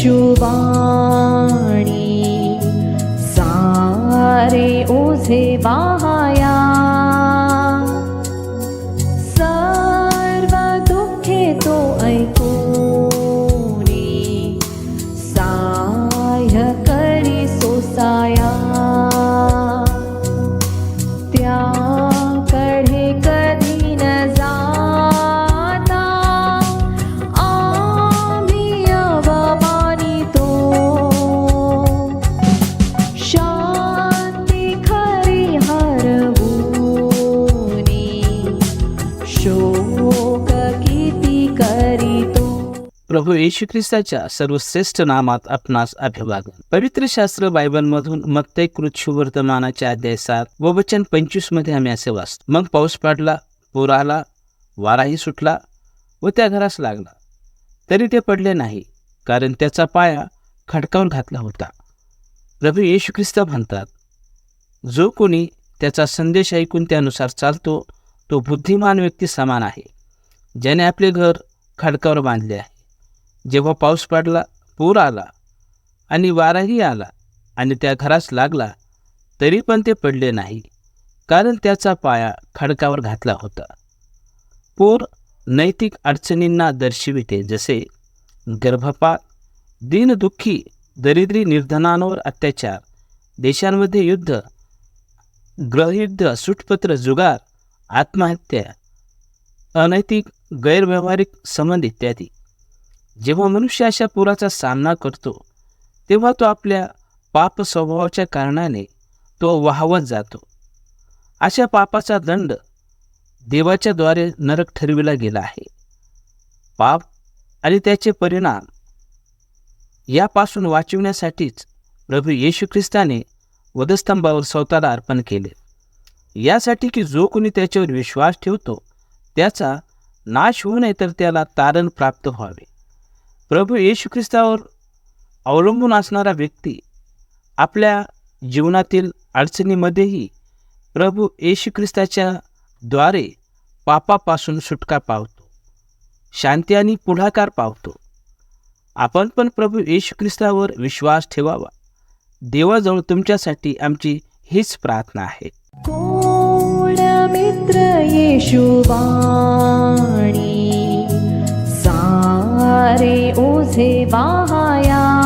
शुवाणि सारे ओझे बाहाया। किती करीतो. प्रभू येशू ख्रिस्ताच्या सर्वश्रेष्ठ नामात आपणास अभिवादन. पवित्र शास्त्र बायबल मधून मत्तय कृत वर्तमानाच्या अध्याय सात व वचन पंचवीसमध्ये आम्ही असे वाचतो. मग पाऊस पडला पूर आला वाराही सुटला व त्या घरास लागला. तरी ते पडले नाही कारण त्याचा पाया खडकावून घातला होता. प्रभू येशू ख्रिस्त म्हणतात जो कोणी त्याचा संदेश ऐकून त्यानुसार चालतो तो बुद्धिमान व्यक्ती समान आहे. ज्याने आपले घर खडकावर बांधले आहे. जेव्हा पाऊस पडला पूर आला आणि वाराही आला आणि त्या घरास लागला तरी पण ते पडले नाही कारण त्याचा पाया खडकावर घातला होता. पूर नैतिक अडचणींना दर्शविते जसे गर्भपात दीनदुःखी दरिद्री निर्धनांवर अत्याचार देशांमध्ये युद्ध ग्रहयुद्ध सुटपत्र जुगार आत्महत्या अनैतिक गैरव्यवहारिक संबंध इत्यादी. जेव्हा मनुष्य अशा पुराचा सामना करतो तेव्हा तो आपल्या पाप स्वभावाच्या कारणाने तो वाहवत जातो. अशा पापाचा दंड देवाच्या द्वारे नरक ठरविला गेला आहे. पाप आणि त्याचे परिणाम यापासून वाचविण्यासाठीच प्रभू येशू ख्रिस्ताने वधस्तंभावर स्वतःला अर्पण केले. यासाठी की जो कोणी त्याच्यावर विश्वास ठेवतो त्याचा नाश होऊ नये तर त्याला तारण प्राप्त व्हावे. प्रभू येशू ख्रिस्तावर अवलंबून असणारा व्यक्ती आपल्या जीवनातील अडचणीमध्येही प्रभू येशू ख्रिस्ताच्या द्वारे पापापासून सुटका पावतो शांती आणि पुढाकार पावतो. आपण पण प्रभू येशू ख्रिस्तावर विश्वास ठेवावा. देवाजवळ तुमच्यासाठी आमची हीच प्रार्थना आहे. शुवाणि सारे ओझे बाहाया।